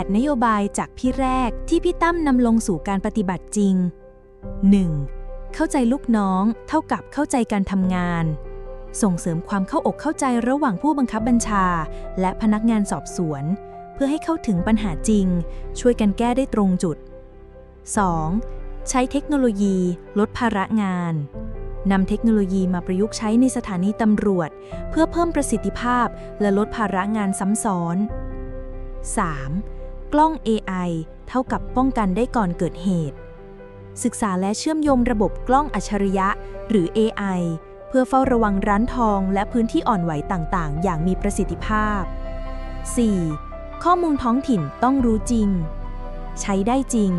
8 นโยบายจากพี่แรกที่พี่ตั้มนำลงสู่การปฏิบัติจริง 1. เข้าใจลูกน้องเท่ากับเข้าใจการทำงาน ส่งเสริมความเข้าอกเข้าใจระหว่างผู้บังคับบัญชา และพนักงานสอบสวน เพื่อให้เข้าถึงปัญหาจริง ช่วยกันแก้ได้ตรงจุด 2. ใช้เทคโนโลยีลดภาระงานนำเทคโนโลยีมาประยุกต์ใช้ในสถานีตำรวจ เพื่อเพิ่มประสิทธิภาพและลดภาระงานซ้ำซ้อน 3. กล้อง AI เท่ากับป้องกันได้ก่อนเกิดเหตุ ศึกษาและเชื่อมโยงระบบกล้องอัจฉริยะ หรือ AI เพื่อเฝ้าระวังร้านทองและพื้นที่อ่อนไหวต่างๆ อย่างมีประสิทธิภาพ 4. ข้อมูลท้องถิ่นต้องรู้จริง ใช้ได้จริง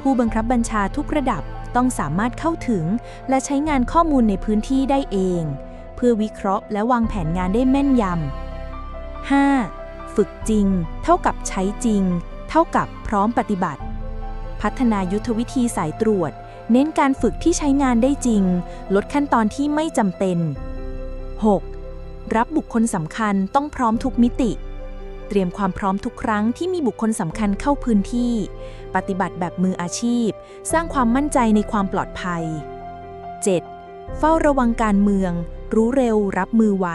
ผู้บังคับบัญชาทุกระดับต้องสามารถเข้าถึง และใช้งานข้อมูลในพื้นที่ได้เอง เพื่อวิเคราะห์และวางแผนงานได้แม่นยำ 5. ฝึกจริง เท่ากับใช้จริง เท่ากับพร้อมปฏิบัติ พัฒนายุทธวิธีสายตรวจ เน้นการฝึกที่ใช้งานได้จริง ลดขั้นตอนที่ไม่จำเป็น 6. รับบุคคลสำคัญต้องพร้อมทุกมิติ เตรียมความพร้อมทุกครั้งที่มีบุคคลสำคัญเข้าพื้นที่ ปฏิบัติแบบมืออาชีพ สร้างความมั่นใจในความปลอดภัย 7. เฝ้าระวังการเมือง รู้เร็วรับมือไว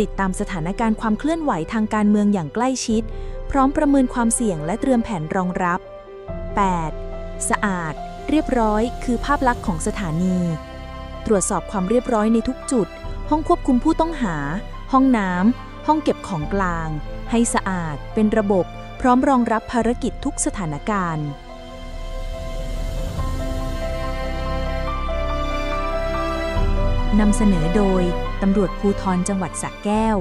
ติดตามสถานการณ์ความเคลื่อนไหวทางการเมืองอย่างใกล้ชิด พร้อมประเมินความเสี่ยงและเตรียมแผนรองรับ 8. สะอาด เรียบร้อย คือภาพลักษณ์ของสถานี ตรวจสอบความเรียบร้อยในทุกจุด ห้องควบคุมผู้ต้องหา ห้องน้ำห้องเก็บของกลาง ให้สะอาด เป็นระบบ พร้อมรองรับภารกิจทุกสถานการณ์ นำเสนอโดยตำรวจภูทรจังหวัดสระแก้ว